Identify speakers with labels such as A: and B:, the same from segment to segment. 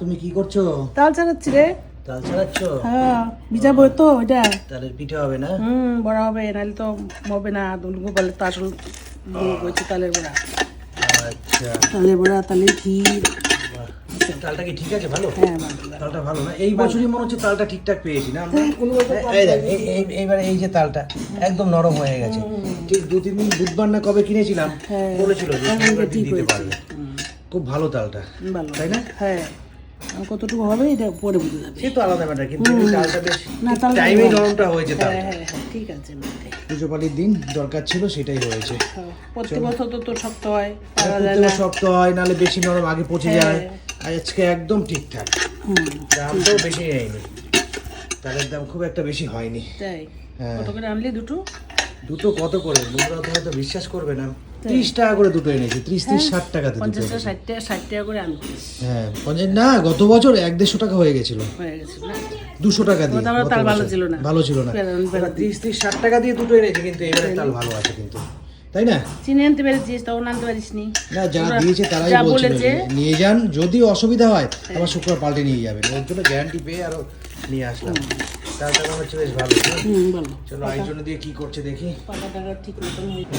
A: তুমি কি করছ?
B: তাল ছাড়াচ্ছি রে।
A: তাল ছাড়াচ্ছ?
B: হ্যাঁ ভিজাবো তো
A: তালের পিঠে হবে না?
B: হুম বড়া হবে নাহলে তো হবে না। গোপালের তো আসল তালের বড়া।
A: আচ্ছা।
B: তালের বড়া তালের ক্ষীর।
A: তালটা কি ঠিক আছে? ভালো?
B: হ্যাঁ
A: তালটা ভালো না? এই বছরই মনে হচ্ছে তালটা ঠিকঠাক পেয়েছি না? এই- এইবারে এই যে তালটা একদম নরম হয়ে গেছে। ঠিক দু তিন দিন বুধবার না কবে কিনেছিলাম
B: হ্যাঁ।
A: বলেছিল দিতে পারবে। খুব ভালো তালটা
B: ভালো।
A: তাই না?
B: হ্যাঁ। কতটুকু হবে এটা পরে বুঝে যাবে।
A: সে তো আলাদা ম্যাটার কিন্তু তালটা বেশ টাইমে। নরমটা হয়েছে
B: হ্যাঁ
A: তালটা
B: হ্যাঁ হ্যাঁ ঠিক আছে
A: পুজো পালির দিন দরকার ছিল সেটাই হয়েছে।
B: হ্যাঁ, প্রত্যেক বছর তো শক্ত হয়
A: শক্ত হয় নাহলে বেশি নরম আগে পচে
B: হ্যাঁ।
A: যায়। আর আজকে একদম ঠিকঠাক। দামটাও বেশি নেয়নি তালের দাম খুব একটা বেশি হয়নি।
B: তাই?
A: হ্যাঁ।
B: কত করে আনলি দুটো?
A: দুটো কত করে? বন্ধুরা তো হয়তো বিশ্বাস করবে না। ত্রিশ টাকা করে দুটো এনেছি ত্রিশ ত্রিশ ষাট টাকাতে দুটো
B: পঞ্চাশটা ষাট টাকা ষাট টাকা করে আনবি
A: হ্যাঁ পঞ্চাশ না গত বছর এক দেড়শো টাকা হয়ে গেছিল।
B: হয়ে
A: দুশো টাকা দিয়ে
B: তাল ভালো ছিল না।
A: ভালো ছিল না। ত্রিশ ত্রিশ ষাট টাকা দিয়ে দুটো এনেছি কিন্তু এবারে তাল ভালো আছে কিন্তু। তাই না?
B: চিনে আনতে পেরেছিস তখন আনতে পারিস নি
A: যারা দিয়েছে তারাই
B: যা
A: বলছিল নিয়ে যান যদি অসুবিধা হয় আবার শুক্রবার পাল্টে নিয়ে যাবেন ওর জন্য গ্যারান্টি পেয়ে আরও নিয়ে আসলাম। হচ্ছে বেশ ভালো
B: বলো।
A: চলো আয়োজন দিয়ে কি করছে দেখি।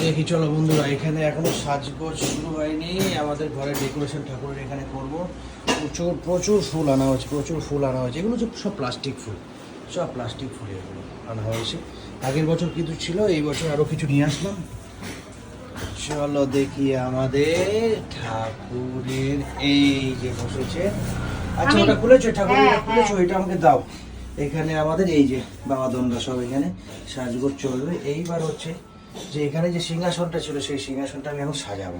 A: দেখি চলো বন্ধুরা এখানে এখনও সাজগোজ শুরু হয়নি। আমাদের ঘরে ডেকোরেশন ঠাকুরের এখানে করব। প্রচুর প্রচুর ফুল আনা হয়েছে প্রচুর ফুল আনা হয়েছে। এগুলো সব প্লাস্টিক ফুল সব প্লাস্টিক ফুল এগুলো আনা হয়েছে। আগের বছর কিন্তু ছিল এই বছর আরও কিছু নিয়ে আসলাম। চলো দেখি আমাদের ঠাকুরের এই যে বসেছে। আচ্ছা ওটা খুলেছো? ঠাকুরের খুলেছো? এটা আমাকে দাও। এখানে আমাদের এই যে বাবা দণ্ডা সব এখানে সাজগোজ চলবে। এইবার হচ্ছে যে এখানে যে সিংহাসনটা ছিল সেই সিংহাসনটা আমি এখন সাজাবো।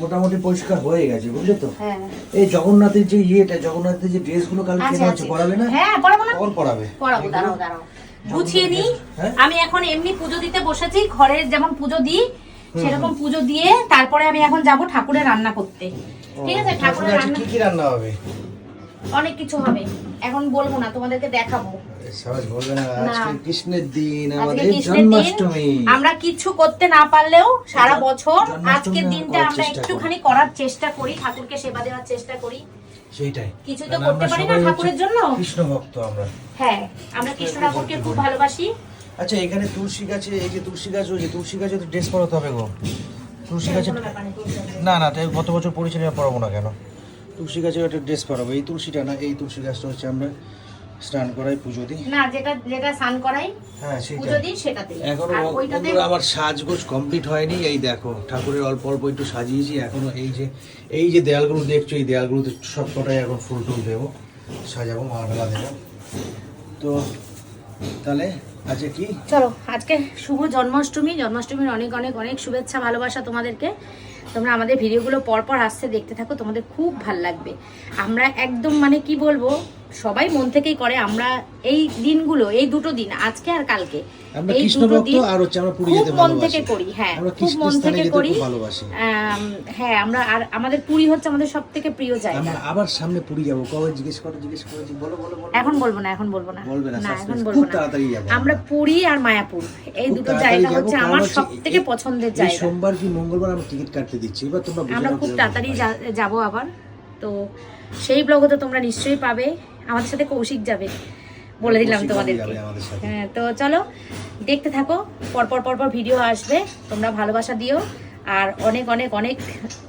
A: মোটামুটি পরিষ্কার হয়ে গেছে বুঝলে তো?
C: হ্যাঁ।
A: এই জগন্নাথের যে ইয়েটা জগন্নাথের যে ড্রেসগুলো কাল কেনা হচ্ছে। পরাবে না?
C: হ্যাঁ পড়াবো না?
A: কখন পরাবে।
C: পড়াবো দাঁড়াও দাঁড়াও। গুছিয়ে নি।
A: হ্যাঁ?
C: আমি এখন এমনি পুজো দিতে বসেছি ঘরের যেমন পুজো দিই সেরকম পুজো দিয়ে তারপরে আমি এখন যাব ঠাকুরের রান্না করতে। ঠিক আছে? ঠাকুরের রান্না
A: কি কি রান্না হবে?
C: অনেক কিছু হবে। এখন বলব না তোমাদেরকে দেখাবো।
A: না
C: না।
A: কৃষ্ণের দিন আমাদের জন্মাষ্টমী।
C: আমরা কিছু করতে না পারলেও সারা বছর আজকের দিনটা আমরা একটুখানি করার চেষ্টা করি ঠাকুরকে সেবা দেওয়ার চেষ্টা করি। কিছুই তো করতে পারি না ঠাকুরের জন্য।
A: কৃষ্ণ ভক্ত আমরা।
C: হ্যাঁ আমরা কৃষ্ণ ঠাকুরকে খুব ভালোবাসি।
A: আচ্ছা এখানে তুলসী গাছে এই যে তুলসী গাছ রয়েছে তুলসী গাছে তো ড্রেস পরাতে হবে গো। তুলসী গাছে
C: নেই।
A: না না তাই গত বছর পরিচয় পরাবো না কেন? তুলসী গাছে একটা ড্রেস পরাবো। এই তুলসীটা না এই তুলসী গাছটা হচ্ছে আমরা স্নান করাই পুজো দিই।
C: না যেটা যেটা স্নান করাই
A: হ্যাঁ
C: পুজো
A: সেটা
C: দিই সেটাতে এখনও ওইটাতে
A: বন্ধুরা আমার সাজগোজ কমপ্লিট হয়নি এই দেখো ঠাকুরের অল্প অল্প একটু সাজিয়েছি এখনও এই যে এই যে দেয়ালগুলো দেখছ এই দেয়ালগুলোতে সব কটাই এখন ফুল টুল দেবো সাজাবো মালা দেবো। তো তাহলে আজকে কি?
C: চলো, আজকে শুভ জন্মাষ্টমী। জন্মাষ্টমীর অনেক অনেক অনেক শুভেচ্ছা, ভালোবাসা তোমাদেরকে। তোমরা আমাদের ভিডিওগুলো পরপর আসছে, দেখতে থাকো, তোমাদের খুব ভালো লাগবে। আমরা একদম মানে কি বলব সবাই মন থেকেই করে আমরা এই দিনগুলো এই দুটো দিন আজকে আর কালকে এই দুটো দিন খুব মন থেকে করি হ্যাঁ খুব মন থেকে করি। হ্যাঁ আমরা আর আমাদের পুরী হচ্ছে আমাদের সব থেকে প্রিয় জায়গা।
A: আবার সামনে পুরী যাব। কবে জিজ্ঞেস করো জিজ্ঞেস করো বলো বলো
C: এখন বলব না এখন বলব না। এখন বলব না। আমরা। পুরী আর মায়াপুর এই দুটো জায়গা হচ্ছে আমার সব থেকে পছন্দের জায়গা।
A: সোমবার কি মঙ্গলবার আমরা টিকিট কাটতে দিচ্ছি? এবার তোমরা
C: আমরা খুব তাড়াতাড়ি। যাব আবার। তো সেই ব্লগও তো তোমরা নিশ্চয়ই পাবে। আমাদের সাথে কৌশিক যাবে বলে দিলাম তোমাদেরকে।
A: সাথে।
C: হ্যাঁ তো চলো দেখতে থাকো পরপর পরপর ভিডিও আসবে। তোমরা ভালোবাসা দিও। আর অনেক অনেক অনেক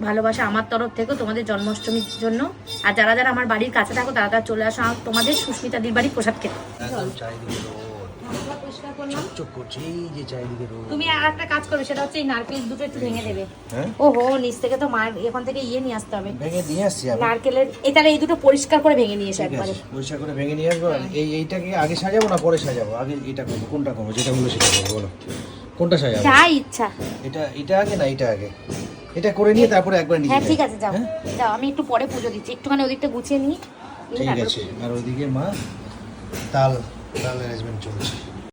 C: ভালোবাসা আমার তরফ থেকেও তোমাদের জন্মাষ্টমীর জন্য। আর যারা যারা আমার বাড়ির কাছে থাকো তারা তারা চলে আসো তোমাদের সুস্মিতাদির বাড়ির প্রসাদ খেতে। পরিষ্কার করলাম।
A: চকচক করছে এই যে চারিদিকে রোদ।
C: তুমি আর একটা কাজ করবে সেটা হচ্ছে এই নারকেল দুটো একটু ভেঙে দেবে।
A: হ্যাঁ?
C: ওহো নিচ থেকে তো মায়ের এখান থেকে ইয়ে নিয়ে আসতে হবে।
A: ভেঙে নিয়ে আসছি আমি।
C: নারকেলের তাহলে এই দুটো পরিষ্কার করে ভেঙে নিয়ে এসো একবারে।
A: পরিষ্কার করে ভেঙে নিয়ে আসব এই এইটাকে আগে সাজাবো না পরে সাজাবো? আগে এটা করব কোনটা করব যেটা বলো সেটা করব বলো। কোনটা সাজাবো?
C: যা ইচ্ছা।
A: এটা এটা আগে না এটা আগে? এটা করে নিয়ে তারপরে একবার নিয়ে
C: হ্যাঁ ঠিক আছে যাও।
A: হ্যাঁ?
C: যাও আমি একটু পরে পুজো দিচ্ছি। একটুখানি ওদিকটা গুছিয়ে নিই।
A: ঠিক আছে আর ওইদিকে মা তাল তাল অ্যারেঞ্জমেন্ট চলছে।